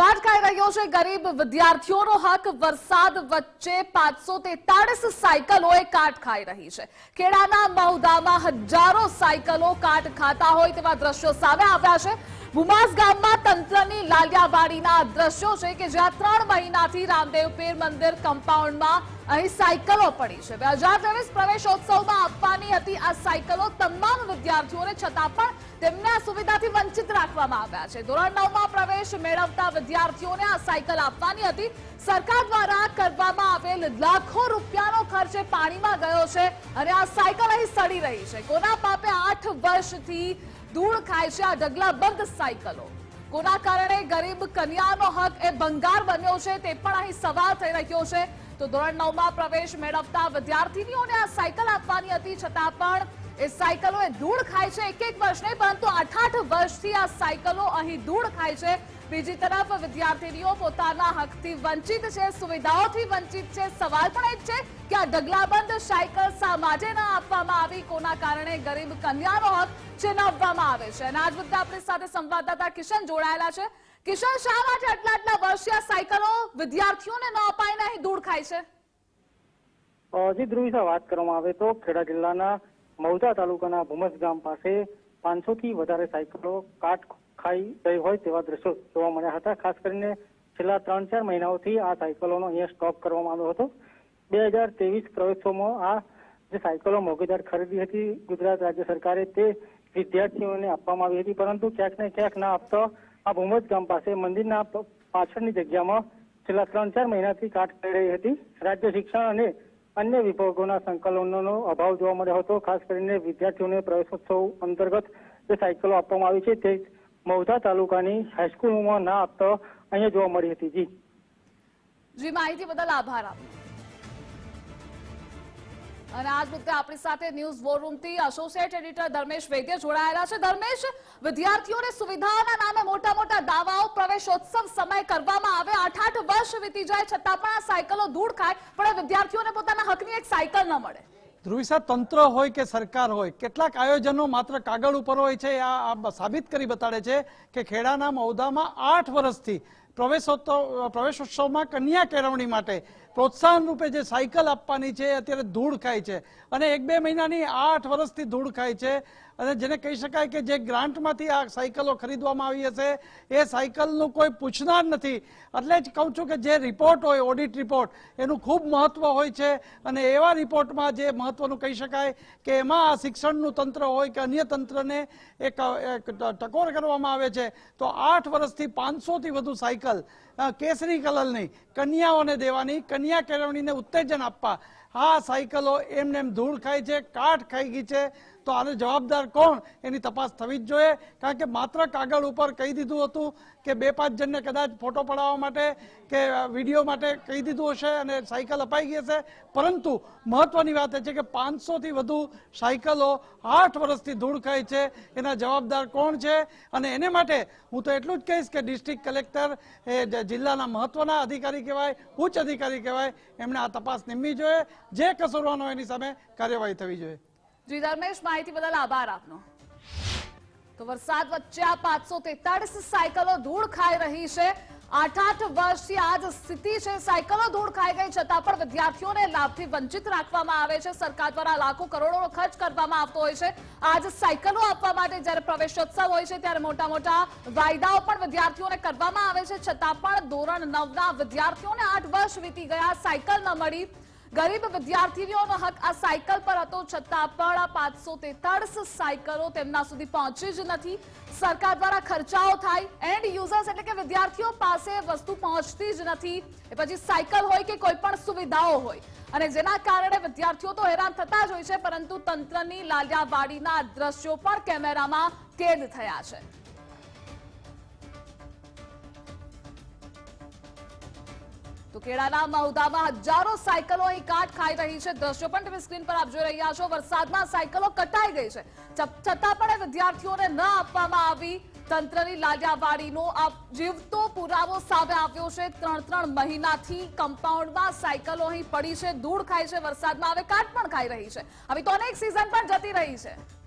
કાટ ખાઈ રહ્યો છે. ગરીબ વિદ્યાર્થીઓનો હક, વરસાદ વચ્ચે પાંચસો તેતાળીસ સાયકલોએ કાટ ખાઈ રહી છે. ખેડાના મહુદામાં હજારો સાયકલો કાટ ખાતા હોય તેવા દ્રશ્યો સામે આવ્યા છે. ભુમાસ ગામમાં તંત્રની લાલિયાવાડીના દ્રશ્યો છે કે જ્યાં ત્રણ મહિનાથી રામદેવ મંદિર કમ્પાઉન્ડમાં અહીં સાયકલો પડી છે. બે હજાર ત્રેવીસ પ્રવેશોત્સવમાં આપવાની હતી આ સાયકલો તમામ વિદ્યાર્થીઓને છતાં પણ તેમને આ સુવિધાથી વંચિત રાખવામાં આવ્યા છે. ધોરણ નવમાં પ્રવેશ મેળવતા વિદ્યાર્થીઓને આ સાયકલ આપવાની હતી. સરકાર દ્વારા કરવામાં આવેલ લાખો રૂપિયાનો ખર્ચ પાણીમાં ગયો છે અને આ સાયકલ અહીં સડી રહી છે. કોના પાપે આઠ વર્ષથી ધૂળ ખાય છે આ ઢગલાબંધ સાયકલો કોના કારણે ગરીબ કન્યાનો હક એ ભંગાર બન્યો છે તે પણ અહીં સવાલ થઈ રહ્યો છે. તો ધોરણ નવમાં પ્રવેશ મેળવતા વિદ્યાર્થીનીઓને આ સાયકલ આપવાની હતી, છતાં પણ એ સાયકલો એ ધૂળ ખાય છે એક એક વર્ષ નહીં પરંતુ વર્ષથી આ સાયકલો અહીં ધૂળ ખાય છે. બીજી તરફ વિદ્યાર્થીનીઓ પોતાના હકથી વંચિત છે, સુવિધાઓથી વંચિત છે. સવાલ પણ એ છે કે આ ઢગલાબંધ સાયકલ શા ન આપવામાં આવી, કોના કારણે ગરીબ કન્યાનો હક છીનવવામાં આવે છે. અને આજ મુદ્દે આપણી સાથે સંવાદદાતા કિશન જોડાયેલા છે. કિશન, શા માટે આટલા આટલા વર્ષીય સાયકલો વિદ્યાર્થીઓને ન અપાઈને અહીં ધૂળ ખાય છે? જી ધ્રુવિસા વાત કરવામાં આવે તો ખેડા જિલ્લાના મૌજા તાલુકાના ભૂમસ ગામ પાસે પાંચસો થી વધારે સાયકલો કાટ ખાઈ ગઈ હોય તેવા દ્રશ્યો જોવા મળ્યા હતા. ખાસ કરીને છેલ્લા ત્રણ ચાર મહિનાઓથી આ સાયકલોનો અહીંયા સ્ટોક કરવામાં આવ્યો હતો. બે હજાર ત્રેવીસ પ્રવેશોમાં આ જે સાયકલો મોગેદાર ખરીદી હતી ગુજરાત રાજ્ય સરકારે તે વિદ્યાર્થીઓને આપવામાં આવી હતી. પરંતુ ક્યાંક ને ક્યાંક ના આપતો આ ભૂમજ ગામ પાસે મંદિરના પાછળની જગ્યામાં છેલ્લા ત્રણ ચાર મહિનાથી કાટ કરી રહી હતી. રાજ્ય શિક્ષણ અને અન્ય વિભાગોના સંકલનોનો અભાવ જોવા મળ્યો હતો. ખાસ કરીને વિદ્યાર્થીઓને પ્રવેશોત્સવ અંતર્ગત જે સાયકલો આપવામાં આવી છે તે મૌધા તાલુકાની હાઈસ્કૂલોમાં ના આપતા અહીંયા જોવા મળી હતી. જી. જી, માહિતી બદલ આભાર આપનો. અને આજ મુદ્દે આપણી સાથે ન્યૂઝ વોર રૂમથી એસોસિએટ એડિટર ધર્મેશ વૈદ્ય જોડાયેલા છે. ધર્મેશ, વિદ્યાર્થીઓને સુવિધાના નામે મોટા મોટા દાવાઓ, પ્રવેશોત્સવ સમય કરવામાં આવે. આઠ આઠ વર્ષ વીતી જાય છતાં પણ આ સાયકલો ધૂળ ખાય. પણ વિદ્યાર્થીઓને પોતાના હકની એક સાયકલ ન મળે. ધ્રુવિસા તંત્ર હોય કે સરકાર હોય, કેટલાક આયોજનો માત્ર કાગળ ઉપર હોય છે, આ સાબિત કરી બતાડે છે કે ખેડાના મૌદામાં આઠ વર્ષથી પ્રવેશોત્સવ પ્રવેશોત્સવમાં કન્યા કેળવણી માટે પ્રોત્સાહન રૂપે જે સાયકલ આપવાની છે અત્યારે ધૂળ ખાય છે. અને એક બે મહિનાની આઠ વર્ષથી ધૂળ ખાય છે. અને જેને કહી શકાય કે જે ગ્રાન્ટમાંથી આ સાયકલો ખરીદવામાં આવી હશે, એ સાયકલનું કોઈ પૂછનાર નથી. એટલે જ કહું છું કે જે રિપોર્ટ હોય, ઓડિટ રિપોર્ટ, એનું ખૂબ મહત્વ હોય છે. અને એવા રિપોર્ટમાં જે મહત્વનું કહી શકાય કે એમાં આ શિક્ષણનું તંત્ર હોય કે અન્ય તંત્રને એક ટકોર કરવામાં આવે છે, તો આઠ વર્ષથી પાંચસોથી વધુ સાયકલ કેસરી કલરની કન્યાઓને દેવાની, કન્યા કેળવણીને ઉત્તેજન આપવા. આ સાયકલો એમને એમ ધૂળ ખાય છે કાઠ ખાઈ ગઈ છે. તો આને જવાબદાર કોણ? એની તપાસ થવી જ જોઈએ. કારણ કે માત્ર કાગળ ઉપર કહી દીધું હતું કે બે પાંચ જણને કદાચ ફોટો પડાવવા માટે કે વીડિયો માટે કહી દીધું હશે અને સાયકલ અપાઈ ગઈ હશે. પરંતુ મહત્વની વાત એ છે કે પાંચસોથી વધુ સાયકલો આઠ વર્ષથી ધૂળ ખાય છે. એના જવાબદાર કોણ છે? અને એને માટે હું તો એટલું જ કહીશ કે ડિસ્ટ્રિક્ટ કલેક્ટર એ જિલ્લાના મહત્વના અધિકારી કહેવાય, ઉચ્ચ અધિકારી કહેવાય. એમણે આ તપાસ નીમવી જોઈએ. જે કસૂરવાનો એની સામે કાર્યવાહી થવી જોઈએ. જી ધર્મેશ માહિતી બદલ આભાર આપનો. તો વરસાદ વચ્ચે આ પાંચસો તેતાળીસ સાયકલો ધૂળ ખાઈ રહી છે. આઠ આઠ વર્ષથી આ જ સ્થિતિ છે. સાયકલો ધૂળ ખાઈ ગઈ છતાં પણ વિદ્યાર્થીઓને લાભથી વંચિત રાખવામાં આવે છે. સરકાર દ્વારા લાખો કરોડોનો ખર્ચ કરવામાં આવતો હોય છે. આજ સાયકલો આપવા માટે જ્યારે પ્રવેશોત્સવ હોય છે ત્યારે મોટા મોટા વાયદાઓ પણ વિદ્યાર્થીઓને કરવામાં આવે છે. છતાં પણ ધોરણ નવના વિદ્યાર્થીઓને આઠ વર્ષ વીતી ગયા. સાયકલ ન મળી. ગરીબ વિદ્યાર્થીનીઓનો હક આ સાયકલ પર હતો, છતાં પણ આ પાંચસો તેતાળીસ સાયકલો તેમના સુધી પહોંચી જ નથી. સરકાર દ્વારા ખર્ચાઓ થાય એન્ડ યુઝર્સ એટલે કે વિદ્યાર્થીઓ પાસે વસ્તુ પહોંચતી જ નથી. એ પછી સાયકલ હોય કે કોઈ પણ સુવિધાઓ હોય. અને જેના કારણે વિદ્યાર્થીઓ તો હેરાન થતા જ હોય છે, પરંતુ તંત્રની લાલિયાવાડીના દ્રશ્યો પણ કેમેરામાં કેદ થયા છે. તો કેળાના મહુદામાં હજારો સાયકલો અહીં કાટ ખાઈ રહી છે. દ્રશ્યો પણ તમે સ્ક્રીન પર આપ જોઈ રહ્યા છો. વરસાદમાં સાયકલો કટાઈ ગઈ છે. છતાં પણ વિદ્યાર્થીઓને ન આપવામાં આવી. તંત્રની લાલિયાવાડીનો આ જીવતો પુરાવો સામે આવ્યો છે. ત્રણ ત્રણ મહિનાથી કમ્પાઉન્ડમાં સાયકલો અહીં પડી છે, ધૂળ ખાય છે વરસાદમાં. હવે કાટ પણ ખાઈ રહી છે. આવી તો અનેક સિઝન પણ જતી રહી છે.